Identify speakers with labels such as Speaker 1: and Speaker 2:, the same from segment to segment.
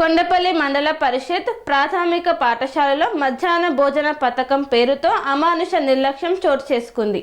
Speaker 1: కొండపల్లి మండల పరిషత్ ప్రాథమిక పాఠశాలలో మధ్యాహ్న భోజన పథకం పేరుతో అమానుష నిర్లక్ష్యం చోటు చేసుకుంది.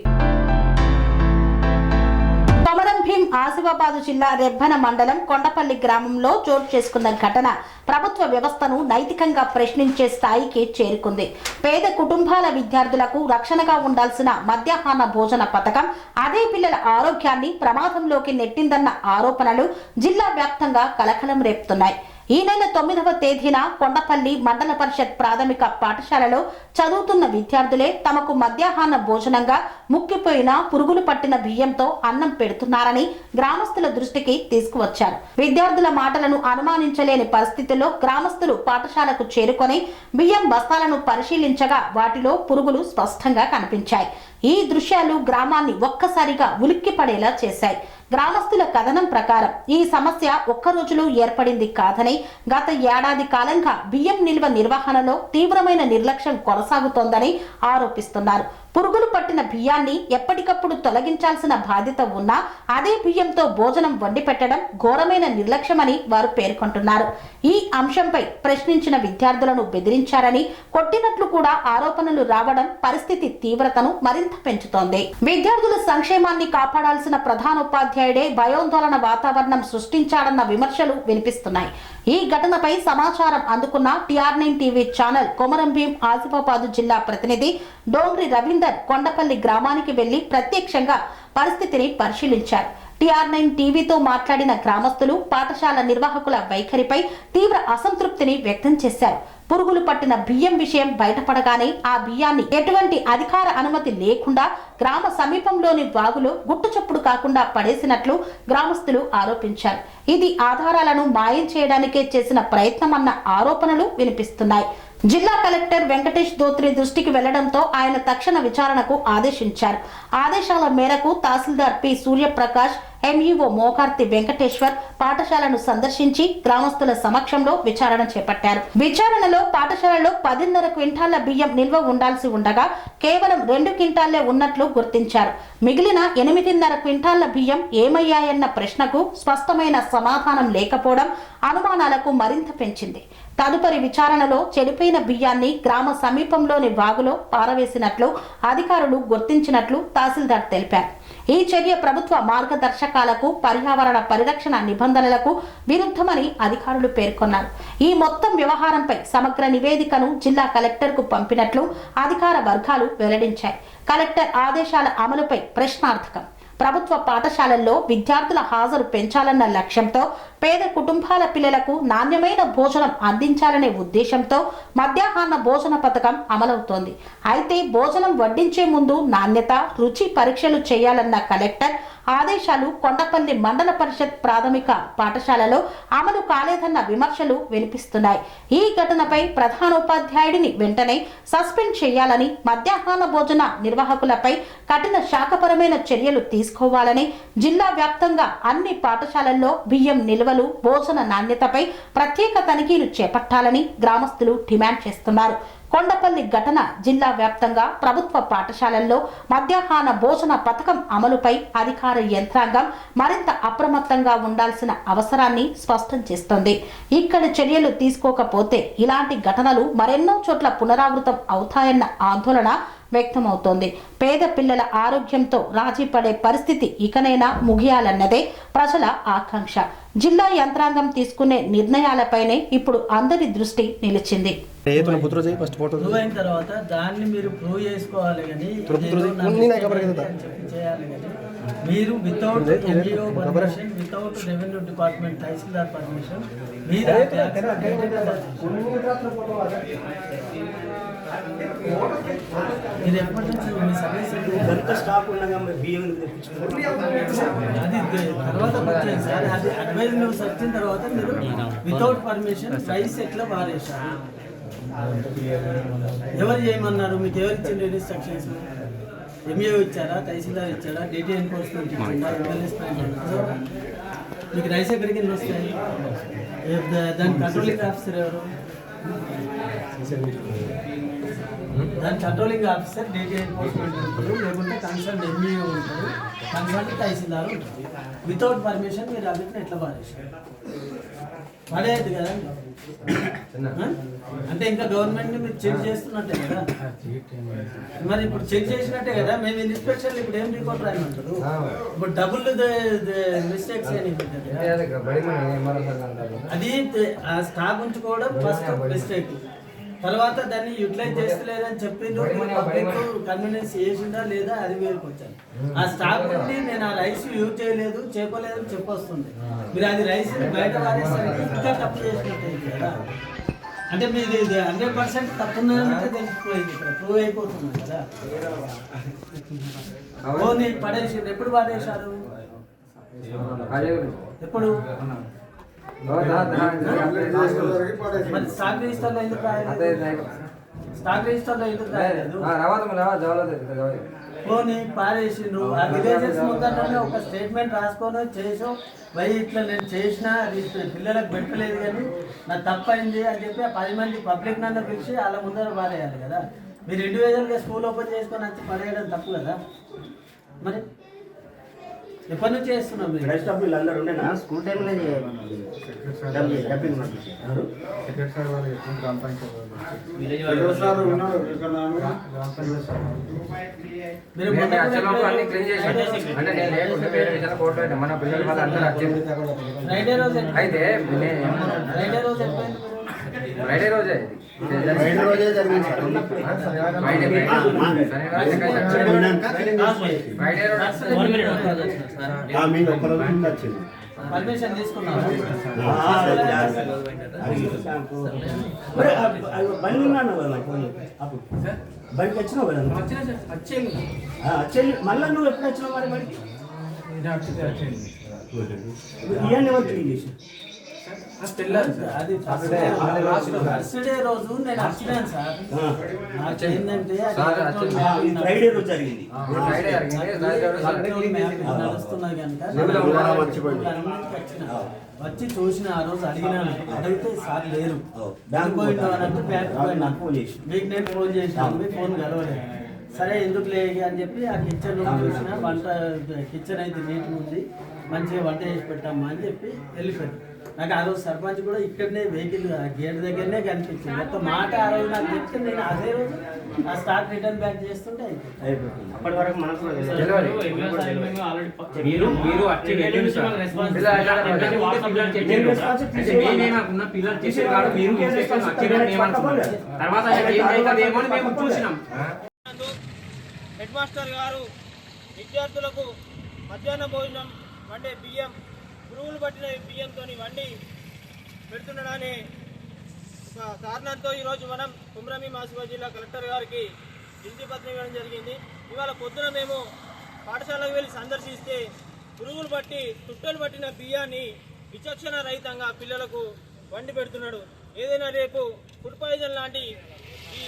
Speaker 2: కొమరం భీం ఆసిఫాబాదు జిల్లా రెబ్బన మండలం కొండపల్లి గ్రామంలో చోటు చేసుకున్న ఘటన ప్రభుత్వ వ్యవస్థను నైతికంగా ప్రశ్నించే స్థాయికి చేరుకుంది. పేద కుటుంబాల విద్యార్థులకు రక్షణగా ఉండాల్సిన మధ్యాహ్న భోజన పథకం అదే పిల్లల ఆరోగ్యాన్ని ప్రమాదంలోకి నెట్టిందన్న ఆరోపణలు జిల్లా వ్యాప్తంగా కలకలం రేపుతున్నాయి. ఈ నెల తొమ్మిదవ తేదీన కొండపల్లి మండల పరిషత్ ప్రాథమిక పాఠశాలలో చదువుతున్న విద్యార్థులే తమకు మధ్యాహ్న భోజనంగా ముక్కిపోయిన పురుగులు పట్టిన బియ్యంతో అన్నం పెడుతున్నారని గ్రామస్తుల దృష్టికి తీసుకువచ్చారు. విద్యార్థుల మాటలను అనుమానించలేని పరిస్థితుల్లో గ్రామస్తులు పాఠశాలకు చేరుకొని బియ్యం బస్తాలను పరిశీలించగా వాటిలో పురుగులు స్పష్టంగా కనిపించాయి. ఈ దృశ్యాలు గ్రామాన్ని ఒక్కసారిగా ఉలిక్కిపడేలా చేశాయి. గ్రామస్తుల కథనం ప్రకారం ఈ సమస్య ఒక్క రోజులో ఏర్పడింది కాదని గత ఏడాది కాలంగా బియ్యం నిల్వ నిర్వహణలో తీవ్రమైన నిర్లక్ష్యం కొనసాగుతోందని ఆరోపిస్తున్నారు. పురుగులు పట్టిన బియ్యాన్ని ఎప్పటికప్పుడు తొలగించాల్సిన బాధ్యత ఉన్నా అదే బియ్యంతో భోజనం వండి పెట్టడం ఘోరమైన నిర్లక్ష్యమని వారు పేర్కొంటున్నారు. ఈ అంశంపై ప్రశ్నించిన విద్యార్థులను బెదిరించారని కొట్టినట్లు కూడా ఆరోపణలు రావడం పరిస్థితి తీవ్రతను మరింత పెంచుతోంది. విద్యార్థుల సంక్షేమాన్ని కాపాడాల్సిన ప్రధానోపాధ్యాయుడే భయోందోళన వాతావరణం సృష్టించాడన్న విమర్శలు వినిపిస్తున్నాయి. ఈ ఘటనపై సమాచారం అందుకున్న TR nine TV channel Komaram Bheem Asifabad జిల్లా ప్రతినిధి డోంగ్రి రవీందర్ కొండపల్లి గ్రామానికి వెళ్ళి ప్రత్యక్షంగా పరిస్థితిని పరిశీలించారు. టిఆర్ నైన్ టీవీతో మాట్లాడిన గ్రామస్తులు పాఠశాల నిర్వాహకుల వైఖరిపై తీవ్ర అసంతృప్తిని వ్యక్తం చేశారు. పురుగులు పట్టిన బియ్యం విషయం బయటపడగానే ఆ బియ్యాన్ని ఎటువంటి అధికార అనుమతి లేకుండా గ్రామ సమీపంలోని వాగులో గుట్టుచప్పుడు కాకుండా పడేసినట్లు గ్రామస్తులు ఆరోపించారు. ఇది ఆధారాలను మాయం చేయడానికే చేసిన ప్రయత్నమన్న ఆరోపణలు వినిపిస్తున్నాయి. జిల్లా కలెక్టర్ వెంకటేష్ దోత్రి దృష్టికి వెళ్ళడంతో ఆయన తక్షణ విచారణకు ఆదేశించారు. ఆదేశాల మేరకు తహసీల్దార్ పి సూర్యప్రకాష్ ఎంఈఓ మోకార్తి వెంకటేశ్వర్ పాఠశాలను సందర్శించి గ్రామస్తుల సమక్షంలో విచారణ చేపట్టారు. విచారణలో పాఠశాలలో పదిన్నర క్వింటాల బియ్యం నిల్వ ఉండాల్సి ఉండగా కేవలం రెండు క్వింటాల్లే ఉన్నట్లు గుర్తించారు. మిగిలిన ఎనిమిదిన్నర క్వింటాల బియ్యం ఏమయ్యాయన్న ప్రశ్నకు స్పష్టమైన సమాధానం లేకపోవడం అనుమానాలకు మరింత పెంచింది. తదుపరి విచారణలో చెడిపోయిన బియ్యాన్ని గ్రామ సమీపంలోని వాగులో పారవేసినట్లు అధికారులు గుర్తించినట్లు తహసీల్దార్ తెలిపారు. ఈ చర్య ప్రభుత్వ మార్గదర్శకాలకు పర్యావరణ పరిరక్షణ నిబంధనలకు విరుద్ధమని అధికారులు పేర్కొన్నారు. ఈ మొత్తం వ్యవహారంపై సమగ్ర నివేదికను జిల్లా కలెక్టర్కు పంపినట్లు అధికార వర్గాలు వెల్లడించాయి. కలెక్టర్ ఆదేశాల అమలుపై ప్రశ్నార్థకం. ప్రభుత్వ పాఠశాలల్లో విద్యార్థుల హాజరు పెంచాలన్న లక్ష్యంతో పేద కుటుంబాల పిల్లలకు నాణ్యమైన భోజనం అందించాలనే ఉద్దేశంతో మధ్యాహ్న భోజన పథకం అమలవుతోంది. అయితే భోజనం వడ్డించే ముందు నాణ్యత రుచి పరీక్షలు చేయాలన్న కలెక్టర్ ఆదేశాలు కొండపల్లి మండల పరిషత్ ప్రాథమిక పాఠశాలలో అమలు కాలేదన్న విమర్శలు వినిపిస్తున్నాయి. ఈ ఘటనపై ప్రధానోపాధ్యాయుడిని వెంటనే సస్పెండ్ చేయాలని మధ్యాహ్న భోజన నిర్వాహకులపై కఠిన శాఖపరమైన చర్యలు తీసుకోవాలని జిల్లా వ్యాప్తంగా అన్ని పాఠశాలల్లో బియ్యం నిల్వ నిల్వలు భోజన నాణ్యతపై ప్రత్యేక తనిఖీలు చేపట్టాలని గ్రామస్తులు డిమాండ్ చేస్తున్నారు. కొండపల్లి ఘటన జిల్లా వ్యాప్తంగా ప్రభుత్వ పాఠశాలల్లో మధ్యాహ్న భోజన పథకం అమలుపై అధికార యంత్రాంగం మరింత అప్రమత్తంగా ఉండాల్సిన అవసరాన్ని స్పష్టం చేస్తోంది. ఇక్కడ చర్యలు తీసుకోకపోతే ఇలాంటి ఘటనలు మరెన్నో చోట్ల పునరావృతం అవుతాయన్న ఆందోళన వ్యక్తమవుతోంది పేద పిల్లల ఆరోగ్యంతో రాజీ పడే పరిస్థితి ఇకనైనా ముగియాలన్నదే ప్రజల ఆకాంక్ష జిల్లా యంత్రాంగం తీసుకునే నిర్ణయాలపైనే ఇప్పుడు అందరి దృష్టి నిలిచింది
Speaker 3: మీరు without
Speaker 4: NGO
Speaker 3: permission without revenue department tahsildar permission మీరు ఆ tax ని బయటకు మీరు ఎప్పటి నుంచి మీ సర్వీస్
Speaker 5: ఎంత స్టాక్ ఉండగా మరి బియ్యం ఎందుకు తెప్పించుకున్నారు?
Speaker 3: అది తర్వాత వచ్చేది సార్ అది అడ్వైజ్ న్యూస్ వచ్చిన తర్వాత మీరు వితౌట్ పర్మిషన్ ప్రైస్ ఎట్లా వారేశారు ఎవరు చేయమన్నారు? మీకు ఎవరు ఇచ్చిండ్రు ఇన్స్ట్రక్షన్స్ ఎంఏఓ ఇచ్చారా? తహసీల్దార్ ఇచ్చారా? డీటీ ఎన్ఫోర్స్మెంట్ ఇచ్చిందా? మీకు రైస్ ఎక్కడికి వస్తాయి? దాని కంట్రోలింగ్ ఆఫీసర్ ఎవరు? దాని కంట్రోలింగ్ ఆఫీసర్ డేటా ఎన్ఫోర్స్మెంట్ ఉంటారు లేకుంటే కన్సర్న్ ఎంఈఓ ఉంటారు. కన్సర్న్ తహసీల్దార్ ఉంటారు. వితౌట్ పర్మిషన్ మీరు అన్నింటిని ఎట్లా పారేసారు పడేది కదా? ఆ? అంటే ఇంకా గవర్నమెంట్ని మీరు చెక్ చేస్తున్నట్టే కదా? మరి ఇప్పుడు చెక్ చేసినట్టే కదా? మేము ఇన్స్పెక్షన్ ఇప్పుడు ఏం రిపోర్ట్ రాయమంటారు? ఇప్పుడు డబుల్ మిస్టేక్స్ అది ఆ స్టాక్ ఉంచుకోవడం ఫస్ట్ మిస్టేక్ తర్వాత దాన్ని యూటిలైజ్ చేస్తలేదని చెప్పిండు పబ్లిక్ కన్వీనియన్స్ చేసిందా లేదా అది వేరుకు వచ్చాను ఆ స్టాక్ నుండి నేను ఆ రైస్ యూజ్ చేయలేదు చేయలేదు అని చెప్పొస్తుంది. మీరు అది రైస్ బయట వారేసరికి ఇంకా తప్పు చేసినట్టు కదా. అంటే మీది ఇది హండ్రెడ్ పర్సెంట్ తప్పు ఉందంటే తెలిసిపోయింది ఇక్కడ ప్రూవ్ అయిపోతుంది కదా. ఓన్లీ పడేసి ఎప్పుడు పడేశారు? ఎప్పుడు? మరి స్టాక్ రిజిస్టర్లో ఎందుకు రాయలేదు? స్టాక్ రిజిస్టర్లో ఎందుకు రాయలేదు? పోనీ పారేసిండ్రు. ఆ విలేజెస్ ముందరనే ఒక స్టేట్మెంట్ రాసుకొని చేసాం భయ్ ఇట్లా నేను చేసిన అది పిల్లలకు పెట్టలేదు కానీ నా తప్పైంది అని చెప్పి ఆ పది మంది పబ్లిక్ నన్ను పిలిచి వాళ్ళ ముందర పారేయాలి కదా. మీరు ఇండివిజువల్గా స్కూల్ ఓపెన్ చేసుకొని వచ్చి పడేయడం తప్పు కదా? మరి ఎప్పటి నుంచి చేస్తున్నాం మీరు?
Speaker 5: రైస్ స్టాప్ వీళ్ళు అందరూ ఉండేనా స్కూల్ టైంలో డబ్బింగ్
Speaker 6: అయితే
Speaker 3: ఫ్రైడే రోజు
Speaker 6: ఫ్రైడే రోజే
Speaker 5: జరిగింది
Speaker 6: రోజు
Speaker 5: వచ్చింది
Speaker 3: పర్మిషన్
Speaker 5: బండి ఉన్నాను కదా. అప్పుడు వచ్చినావు కదా నువ్వు? ఆ, వచ్చేది మళ్ళీ నువ్వు ఎప్పుడు వచ్చినావు మరి ఇవన్నీ
Speaker 3: అది ఫస్ట్ డే రోజు నేను వచ్చినాను సార్.
Speaker 5: ఫ్రైడే రోజు జరిగింది.
Speaker 3: కనుక. వచ్చి చూసిన ఆ రోజు అడిగినాను అడిగితే సార్ లేరు.
Speaker 5: బ్యాంకు
Speaker 3: పోయిందో బ్యాంకు పోయినా. మీకు నేను ఫోన్ చేసినాను మీ ఫోన్ కలవలేదు. సరే ఎందుకు లేదు అని చెప్పి ఆ కిచెన్ చూసిన వంట కిచెన్ అయితే నీట్గా ఉంది. మంచిగా వంట చేసి పెట్టామా అని చెప్పి వెళ్ళిపోయాను. నాకు ఆ రోజు సర్పంచ్ కూడా ఇక్కడనే వెహికల్ ఆ గేట్ దగ్గరనే కనిపించింది. మొత్తం మాట ఆ రోజు నాకు చెప్తే నేను అదే రోజు ఆ స్టాక్ రిటర్న్ బ్యాక్ చేస్తుంటే అయిపోయింది.
Speaker 5: అప్పటి వరకు మనకు.
Speaker 7: మీరు మీరు అంటే. తర్వాత మేము చూసినాం.
Speaker 8: హెడ్ మాస్టర్ గారు విద్యార్థులకు మధ్యాహ్న భోజనం వండే బియ్యం గురువులు పట్టిన బియ్యంతో వండి పెడుతుండడాన్ని ఒక కారణంతో ఈరోజు మనం కుమ్రమి మాసిఫా జిల్లా కలెక్టర్ గారికి వినతి పత్రం ఇవ్వడం జరిగింది. ఇవాళ పొద్దున మేము పాఠశాలకు వెళ్ళి సందర్శిస్తే పురుగులు పట్టి తుట్టలు పట్టిన బియ్యాన్ని విచక్షణ రహితంగా పిల్లలకు వండి పెడుతున్నాడు. ఏదైనా రేపు ఫుడ్ పాయిజన్ లాంటి ఈ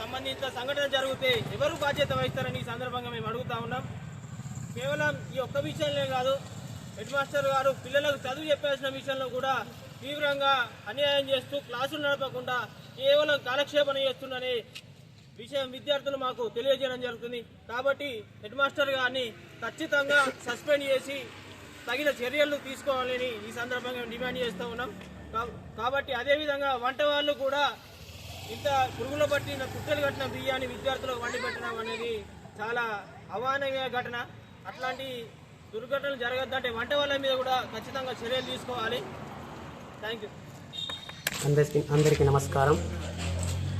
Speaker 8: సంబంధిత సంఘటన జరిగితే ఎవరు బాధ్యత వహిస్తారని ఈ సందర్భంగా మేము అడుగుతా ఉన్నాం. కేవలం ఈ ఒక్క విషయంలో కాదు హెడ్ మాస్టర్ గారు పిల్లలకు చదువు చెప్పాల్సిన విషయంలో కూడా తీవ్రంగా అన్యాయం చేస్తూ క్లాసులు నడపకుండా కేవలం కాలక్షేపణ చేస్తుందనే విషయం విద్యార్థులు మాకు తెలియజేయడం జరుగుతుంది. కాబట్టి హెడ్ మాస్టర్ గారిని ఖచ్చితంగా సస్పెండ్ చేసి తగిన చర్యలు తీసుకోవాలని ఈ సందర్భంగా డిమాండ్ చేస్తూ ఉన్నాం. కాబట్టి అదేవిధంగా వంట వాళ్ళు కూడా ఇంత పురుగులు పట్టిన కుట్టలు కట్టిన బియ్యాన్ని విద్యార్థులకు వండి పెట్టడం అనేది చాలా అవానవీయ ఘటన. అట్లాంటి దుర్ఘటనలు జరగద్దంటే వంట వాళ్ళ మీద కూడా ఖచ్చితంగా చర్యలు తీసుకోవాలి. థ్యాంక్ యూ
Speaker 9: అందరికీ అందరికీ నమస్కారం.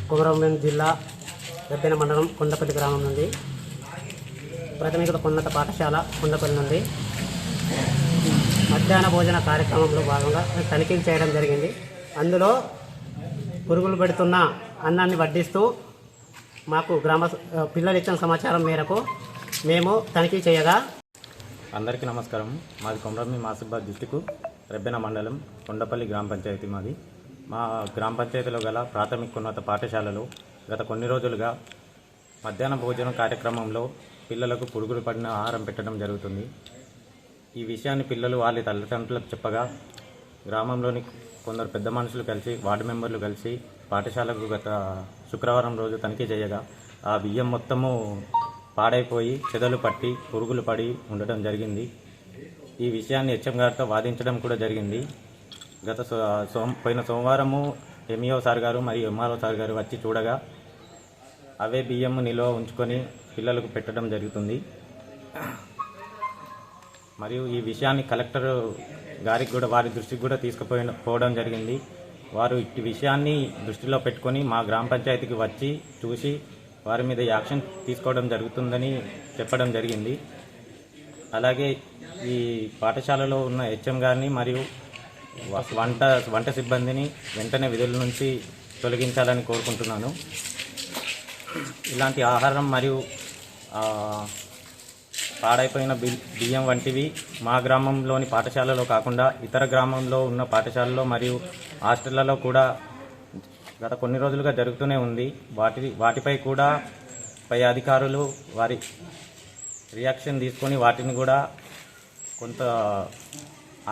Speaker 9: కుమరంభీం జిల్లా రెబ్బెన మండలం కొండపల్లి గ్రామం నుండి ప్రాథమిక ఉన్నత పాఠశాల కొండపల్లి నుండి మధ్యాహ్న భోజన కార్యక్రమంలో భాగంగా తనిఖీలు చేయడం జరిగింది. అందులో పురుగులు పెడుతున్న అన్నాన్ని వడ్డిస్తూ మాకు గ్రామ పిల్లలు ఇచ్చిన సమాచారం మేరకు మేము తనిఖీ చేయగా
Speaker 10: అందరికీ నమస్కారం. మాది కొమరమ్మి మాసిబాద్ డిస్టిక్ రెబ్బెన మండలం కొండపల్లి గ్రామ పంచాయతీ మాది. మా గ్రామ పంచాయతీలో గల ప్రాథమికోన్నత పాఠశాలలో గత కొన్ని రోజులుగా మధ్యాహ్న భోజనం కార్యక్రమంలో పిల్లలకు పురుగులు పడిన ఆహారం పెట్టడం జరుగుతుంది. ఈ విషయాన్ని పిల్లలు వాళ్ళ తల్లిదండ్రులకు చెప్పగా గ్రామంలోని కొందరు పెద్ద మనుషులు కలిసి వార్డు మెంబర్లు కలిసి పాఠశాలకు గత శుక్రవారం రోజు తనిఖీ చేయగా ఆ బియ్యం మొత్తము పాడైపోయి చెదలు పట్టి పురుగులు పడి ఉండటం జరిగింది. ఈ విషయాన్ని హెచ్ఎం గారితో వాదించడం కూడా జరిగింది. గత సో సోమ పోయిన సోమవారము ఎంఈఓ సార్ గారు మరియు ఎంఆర్ఓ సార్ గారు వచ్చి చూడగా అవే బియ్యం నిల్వ ఉంచుకొని పిల్లలకు పెట్టడం జరుగుతుంది. మరియు ఈ విషయాన్ని కలెక్టర్ గారికి కూడా వారి దృష్టికి కూడా తీసుకుపోయిన పోవడం జరిగింది. వారు ఇట్టి విషయాన్ని దృష్టిలో పెట్టుకొని మా గ్రామ పంచాయతీకి వచ్చి చూసి వారి మీద యాక్షన్ తీసుకోవడం జరుగుతుందని చెప్పడం జరిగింది. అలాగే ఈ పాఠశాలలో ఉన్న హెచ్ఎం గారిని మరియు వ- వంట వంట సిబ్బందిని వెంటనే విధుల నుంచి తొలగించాలని కోరుకుంటున్నాను. ఇలాంటి ఆహారం మరియు పాడైపోయిన బి బియ్యం వంటివి మా గ్రామంలోని పాఠశాలలో కాకుండా ఇతర గ్రామంలో ఉన్న పాఠశాలలో మరియు హాస్టళ్ళలో కూడా గత కొన్ని రోజులుగా జరుగుతూనే ఉంది. వాటి వాటిపై కూడా పై అధికారులు వారి రియాక్షన్ తీసుకొని వాటిని కూడా కొంత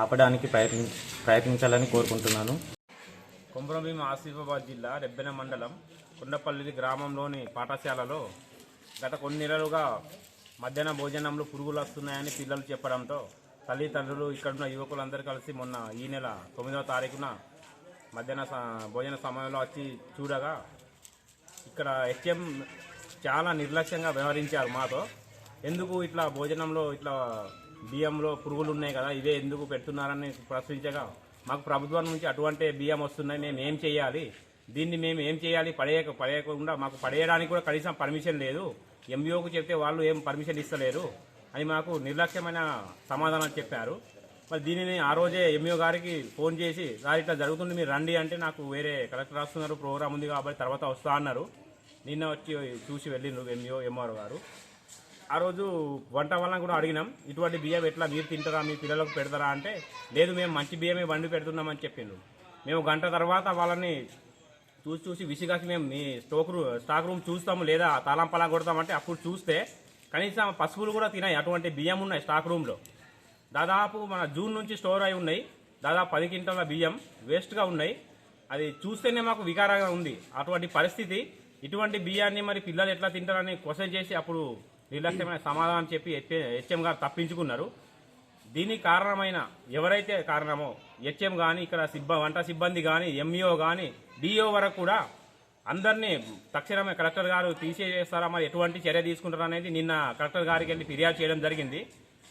Speaker 10: ఆపడానికి ప్రయత్ని ప్రయత్నించాలని కోరుకుంటున్నాను.
Speaker 11: కొమరంభీం ఆసిఫాబాద్ జిల్లా రెబ్బెన మండలం కొండపల్లి గ్రామంలోని పాఠశాలలో గత కొన్ని నెలలుగా మధ్యాహ్న భోజనంలో పురుగులు వస్తున్నాయని పిల్లలు చెప్పడంతో తల్లిదండ్రులు ఇక్కడున్న యువకులందరూ కలిసి మొన్న ఈ నెల తొమ్మిదవ తారీఖున మధ్యాహ్న స- భోజన సమయంలో వచ్చి చూడగా ఇక్కడ హెచ్ఎం చాలా నిర్లక్ష్యంగా వ్యవహరించారు మాతో. ఎందుకు ఇట్లా భోజనంలో ఇట్లా బియ్యంలో పురుగులు ఉన్నాయి కదా ఇవే ఎందుకు పెడుతున్నారని ప్రశ్నించగా మాకు ప్రభుత్వం నుంచి అటువంటి బియ్యం వస్తున్నాయి మేము ఏం చేయాలి? దీన్ని మేము ఏం చేయాలి? పడేయక పడేయకుండా మాకు పడేయడానికి కూడా కనీసం పర్మిషన్ లేదు. ఎంబీఓకు చెప్తే వాళ్ళు ఏం పర్మిషన్ ఇస్తలేరు అని మాకు నిర్లక్ష్యమైన సమాధానం చెప్పారు. మరి దీనిని ఆ రోజే ఎంఈఓ గారికి ఫోన్ చేసి సార్ ఇట్లా జరుగుతుంది మీరు రండి అంటే నాకు వేరే కలెక్టర్ రాస్తున్నారు ప్రోగ్రామ్ ఉంది కాబట్టి తర్వాత వస్తా అన్నారు. నిన్న వచ్చి చూసి వెళ్ళిండ్రు ఎంఈఓ ఎంఆర్ఓ గారు. ఆ రోజు వంట వలన కూడా అడిగినాం ఇటువంటి బియ్యం ఎట్లా? మీరు తింటారా? మీ పిల్లలకు పెడతారా? అంటే లేదు మేము మంచి బియ్యమే వండి పెడుతున్నామని చెప్పిండ్రు. మేము గంట తర్వాత వాళ్ళని చూసి చూసి విసిగాసి మేము మీ స్టోక్ రూమ్ స్టాక్ రూమ్ చూస్తాము లేదా తాళం పలా కొడతామంటే అప్పుడు చూస్తే కనీసం పసుపులు కూడా తినాయి అటువంటి బియ్యం ఉన్నాయి స్టాక్ రూమ్లో. దాదాపు మన జూన్ నుంచి స్టోర్ అయి ఉన్నాయి. దాదాపు పది క్వింటాల బియ్యం వేస్ట్గా ఉన్నాయి. అది చూస్తేనే మాకు వికారంగా ఉంది. అటువంటి పరిస్థితి ఇటువంటి బియ్యాన్ని మరి పిల్లలు ఎట్లా తింటారని క్వశ్చన్ చేసి అప్పుడు నిర్లక్ష్యమైన సమాధానం చెప్పి హెచ్ఎం గారు తప్పించుకున్నారు. దీనికి కారణమైన ఎవరైతే కారణమో హెచ్ఎం కానీ ఇక్కడ సిబ్బ వంట సిబ్బంది కానీ ఎంఈఓ కానీ డిఓ వరకు కూడా అందరినీ తక్షణమే కలెక్టర్ గారు తీసేస్తారా మరి ఎటువంటి చర్య తీసుకుంటారా అనేది నిన్న కలెక్టర్ గారికి వెళ్ళి ఫిర్యాదు చేయడం జరిగింది.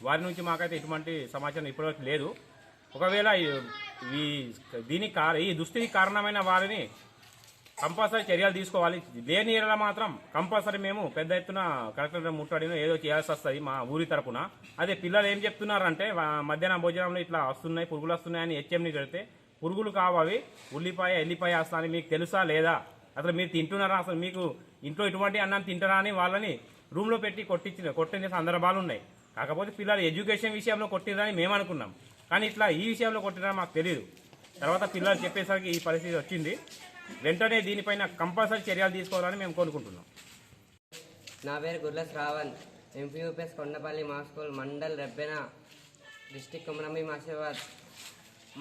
Speaker 11: వారి నుంచి మాకైతే ఎటువంటి సమాచారం ఇప్పటివరకు లేదు. ఒకవేళ ఈ- దీనికి కారణ ఈ దుస్థితికి కారణమైన వారిని కంపల్సరీ చర్యలు తీసుకోవాలి. లేని ఏడల మాత్రం కంపల్సరీ మేము పెద్ద ఎత్తున కలెక్టర్ ముట్టడినో ఏదో చేయాల్సి వస్తుంది మా ఊరి తరపున. అదే పిల్లలు ఏం చెప్తున్నారంటే మధ్యాహ్నం భోజనంలో ఇట్లా వస్తున్నాయి పురుగులు వస్తున్నాయని హెచ్ఎంని పెడితే పురుగులు కావాలి ఉల్లిపాయ ఎల్లిపాయ వస్తాయని మీకు తెలుసా లేదా? అసలు మీరు తింటున్నారా? అసలు మీకు ఇంట్లో ఇటువంటి అన్నం తింటారా అని వాళ్ళని రూమ్లో పెట్టి కొట్టించిన కొట్టిన సందర్భాలు ఉన్నాయి. కాకపోతే పిల్లలు ఎడ్యుకేషన్ విషయంలో కొట్టిరని మేము అనుకున్నాం. కానీ ఇట్లా ఈ విషయంలో కొట్టిరని మాకు తెలియదు తర్వాత పిల్లలు చెప్పేసరికి ఈ పరిస్థితి వచ్చింది. వెంటనే దీనిపైన కంపల్సరీ చర్యలు తీసుకోవాలని మేము కోరుకుంటున్నాం.
Speaker 12: నా పేరు గుర్ల శ్రావణ్. ఎంపీయూపీఎస్ కొండపల్లి మా స్కూల్ మండల్ రెబ్బెన డిస్టిక్ కుమరమి మాసేవాద్.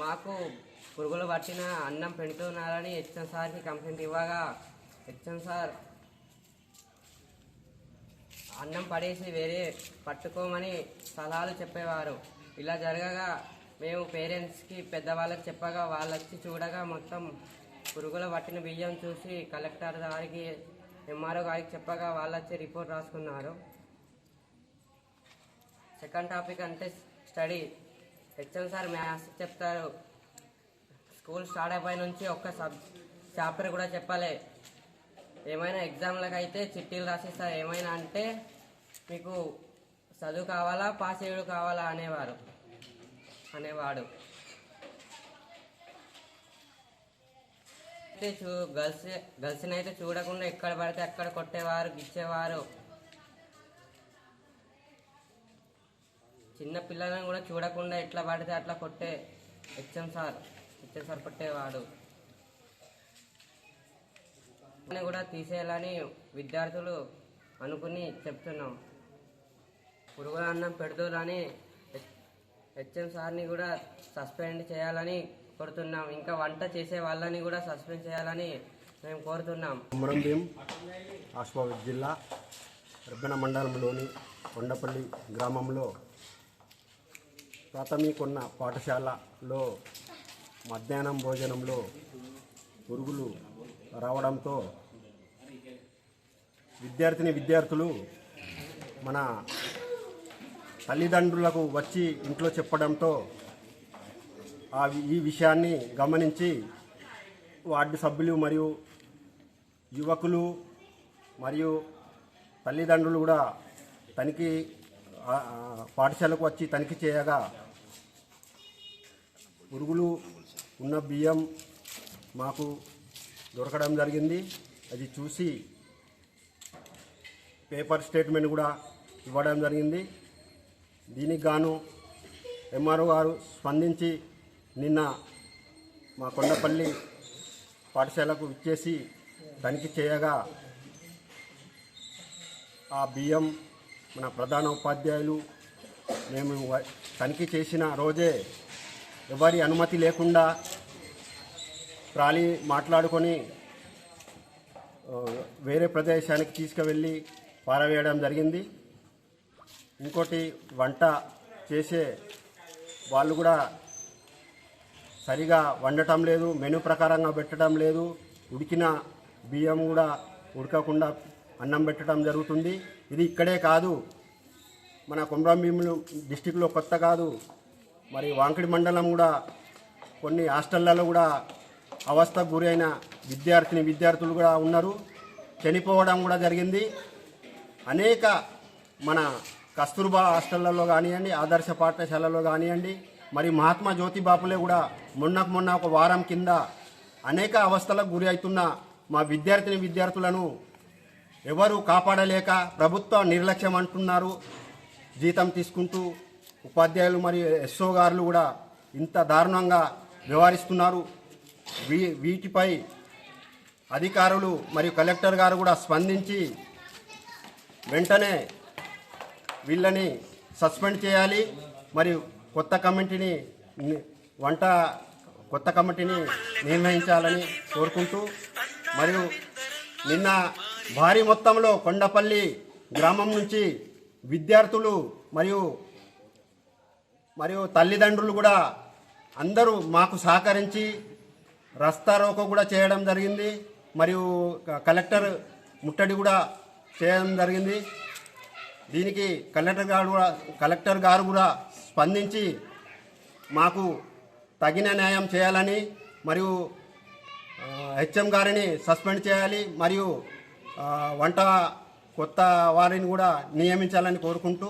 Speaker 12: మాకు పురుగులు పట్టిన అన్నం పెడుతున్నారని హెచ్ఎం సార్కి కంప్లైంట్ ఇవ్వగా హెచ్ఎం సార్ అన్నం పడేసి వేరే పట్టుకోమని సలహాలు చెప్పేవారు. ఇలా జరగగా మేము పేరెంట్స్కి పెద్దవాళ్ళకి చెప్పగా వాళ్ళు వచ్చి చూడగా మొత్తం పురుగుల పట్టిన బియ్యం చూసి కలెక్టర్ గారికి ఎంఆర్ఓ గారికి చెప్పగా వాళ్ళు వచ్చి రిపోర్ట్ రాసుకున్నారు. సెకండ్ టాపిక్ అంటే స్టడీ. హెచ్ఎం సార్ మ్యాథ్స్ చెప్తారు. స్కూల్ స్టార్ట్ అయిపోయి నుంచి ఒక్క సబ్ చాప్టర్ కూడా చెప్పలే. ఏమైనా ఎగ్జామ్లకు అయితే చిట్టీలు రాసిస్తారు ఏమైనా అంటే మీకు చదువు కావాలా పాస్ అయ్యడు కావాలా అనేవారు అనేవాడు. అయితే చూ గర్ల్స్ గర్ల్స్ని అయితే చూడకుండా ఎక్కడ పడితే అక్కడ కొట్టేవారు గిచ్చేవారు. చిన్న పిల్లలను కూడా చూడకుండా ఎట్లా పడితే అట్లా కొట్టే హెచ్ఎం సార్ హెచ్ఎం సార్ కొట్టేవాడు. కూడా తీసేయాలని విద్యార్థులు అనుకుని చెప్తున్నాం. పురుగుల అన్నం పెడుతుందని హెచ్ఎం సార్ని కూడా సస్పెండ్ చేయాలని కోరుతున్నాం. ఇంకా వంట చేసే వాళ్ళని కూడా సస్పెండ్ చేయాలని మేము కోరుతున్నాం.
Speaker 5: కొమరం భీం ఆస్మాబాద్ జిల్లా రెబ్బెన మండలంలోని కొండపల్లి గ్రామంలో ప్రాథమికున్న పాఠశాలలో మధ్యాహ్నం భోజనంలో పురుగులు రావడంతో విద్యార్థిని విద్యార్థులు మన తల్లిదండ్రులకు వచ్చి ఇంట్లో చెప్పడంతో ఆ ఈ విషయాన్ని గమనించి వార్డు సభ్యులు మరియు యువకులు మరియు తల్లిదండ్రులు కూడా తనిఖీ పాఠశాలకు వచ్చి తనిఖీ చేయగా పురుగులు ఉన్న బియ్యం మాకు దొరకడం జరిగింది. అది చూసి పేపర్ స్టేట్మెంట్ కూడా ఇవ్వడం జరిగింది. దీనికి గాను ఎంఆర్ఓ గారు స్పందించి నిన్న మా కొండపల్లి పాఠశాలకు ఇచ్చేసి తనిఖీ చేయగా ఆ బియ్యం మన ప్రధాన ఉపాధ్యాయులు మేము తనిఖీ చేసిన రోజే ఎవరి అనుమతి లేకుండా ట్రాలీ మాట్లాడుకొని వేరే ప్రదేశానికి తీసుకువెళ్ళి పారవేయడం జరిగింది. ఇంకోటి వంట చేసే వాళ్ళు కూడా సరిగా వండటం లేదు మెను ప్రకారంగా పెట్టడం లేదు. ఉడికిన బియ్యం కూడా ఉడకకుండా అన్నం పెట్టడం జరుగుతుంది. ఇది ఇక్కడే కాదు మన కొమరం భీములు డిస్టిక్లో కొత్త కాదు. మరి వాంకిడి మండలం కూడా కొన్ని హాస్టళ్ళలో కూడా అవస్థకు గురైన విద్యార్థిని విద్యార్థులు కూడా ఉన్నారు. చనిపోవడం కూడా జరిగింది. అనేక మన కస్తూర్బా హాస్టళ్ళలో కానివ్వండి ఆదర్శ పాఠశాలలో కానివ్వండి మరి మహాత్మా జ్యోతిబాపులే కూడా మొన్నకు మొన్న ఒక వారం కింద అనేక అవస్థలకు గురి అవుతున్న మా విద్యార్థిని విద్యార్థులను ఎవరు కాపాడలేక ప్రభుత్వ నిర్లక్ష్యం అంటున్నారు. జీతం తీసుకుంటూ ఉపాధ్యాయులు మరియు ఎస్ఓ గారులు కూడా ఇంత దారుణంగా వ్యవహరిస్తున్నారు. వీ వీటిపై అధికారులు మరియు కలెక్టర్ గారు కూడా స్పందించి వెంటనే వీళ్ళని సస్పెండ్ చేయాలి మరియు కొత్త కమిటీని వంట కొత్త కమిటీని నిర్ణయించాలని కోరుకుంటూ మరియు నిన్న భారీ మొత్తంలో కొండపల్లి గ్రామం నుంచి విద్యార్థులు మరియు మరియు తల్లిదండ్రులు కూడా అందరూ మాకు సహకరించి రస్తా రోకో కూడా చేయడం జరిగింది. మరియు కలెక్టర్ ముట్టడి కూడా చేయడం జరిగింది. దీనికి కలెక్టర్ గారు కూడా కలెక్టర్ గారు కూడా స్పందించి మాకు తగిన న్యాయం చేయాలని మరియు హెచ్ఎం గారిని సస్పెండ్ చేయాలి మరియు వంట కొత్త వారిని కూడా నియమించాలని కోరుకుంటూ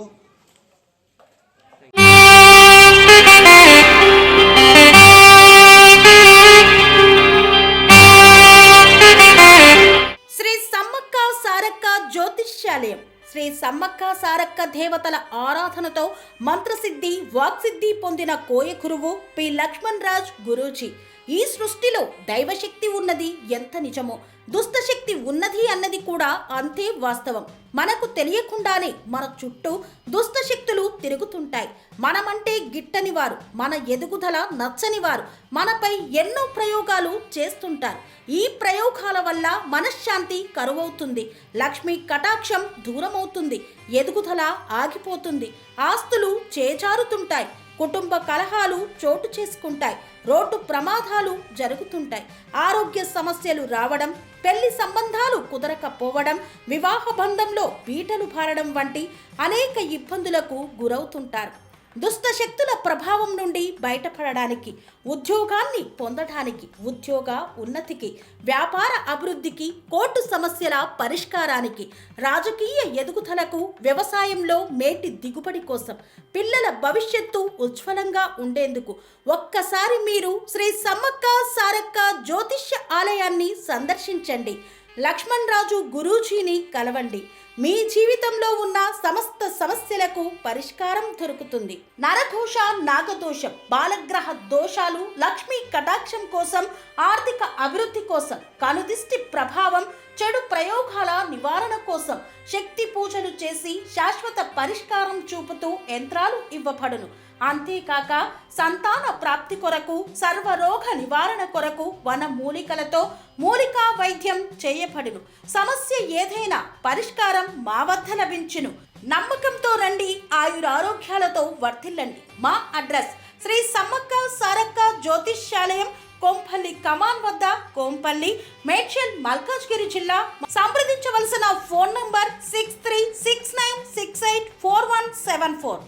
Speaker 2: జ్యోతిష్యాలయం శ్రీ సమ్మక్క సారక్క దేవతల ఆరాధనతో మంత్రసిద్ధి వాక్సిద్ధి పొందిన కోయకురువు పి లక్ష్మణ్ రాజ్ గురూజీ. ఈ సృష్టిలో దైవశక్తి ఉన్నది ఎంత నిజమో దుష్టశక్తి ఉన్నది అన్నది కూడా అంతే వాస్తవం. మనకు తెలియకుండానే మన చుట్టూ దుష్టశక్తులు తిరుగుతుంటాయి. మనమంటే గిట్టని వారు మన ఎదుగుదల నచ్చని వారు మనపై ఎన్నో ప్రయోగాలు చేస్తుంటారు. ఈ ప్రయోగాల వల్ల మనశ్శాంతి కరువవుతుంది లక్ష్మి కటాక్షం దూరమవుతుంది ఎదుగుదల ఆగిపోతుంది ఆస్తులు చేజారుతుంటాయి. కుటుంబ కలహాలు చోటు చేసుకుంటాయి. రోడ్డు ప్రమాదాలు జరుగుతుంటాయి. ఆరోగ్య సమస్యలు రావడం పెళ్ళి సంబంధాలు కుదరకపోవడం వివాహ బంధంలో పీటలు భారడం వంటి అనేక ఇబ్బందులకు గురవుతుంటారు. దుష్ట శక్తుల ప్రభావం నుండి బయటపడడానికి ఉద్యోగాన్ని పొందడానికి ఉద్యోగ ఉన్నతికి వ్యాపార అభివృద్ధికి కోర్టు సమస్యల పరిష్కారానికి రాజకీయ ఎదుగుదలకు వ్యవసాయంలో మేటి దిగుబడి కోసం పిల్లల భవిష్యత్తు ఉజ్వలంగా ఉండేందుకు ఒక్కసారి మీరు శ్రీ సమ్మక్క సారక్క జ్యోతిష్య ఆలయాన్ని సందర్శించండి. లక్ష్మణ్ రాజు గురూజీని కలవండి. మీ జీవితంలో ఉన్న సమస్త సమస్యలకు పరిష్కారం దొరుకుతుంది. నరఘోష నాగదోషం బాలగ్రహ దోషాలు లక్ష్మీ కటాక్షం కోసం ఆర్థిక అభివృద్ధి కోసం కనుదిష్టి ప్రభావం చెడు ప్రయోగాల నివారణ కోసం శక్తి పూజలు చేసి శాశ్వత పరిష్కారం చూపుతూ యంత్రాలు ఇవ్వబడును. అంతేకాక సంతాన ప్రాప్తి కొరకు సర్వరోగ నివారణ కొరకు వన మూలికలతో మూలికా వైద్యం చేయబడును. సమస్య ఏదైనా పరిష్కారం మా వద్ద లభించును. నమ్మకంతో రండి ఆయురారోగ్యాలతో వర్ధిల్లండి. మా అడ్రస్ శ్రీ సమ్మక్క సారక్క జ్యోతిష్యాలయం కోంపల్లి కమాన్ వద్ద కోంపల్లి మేడ్చల్ మల్కాజ్గిరి జిల్లా. సంప్రదించవలసిన phone number six three six nine six eight four one seven four.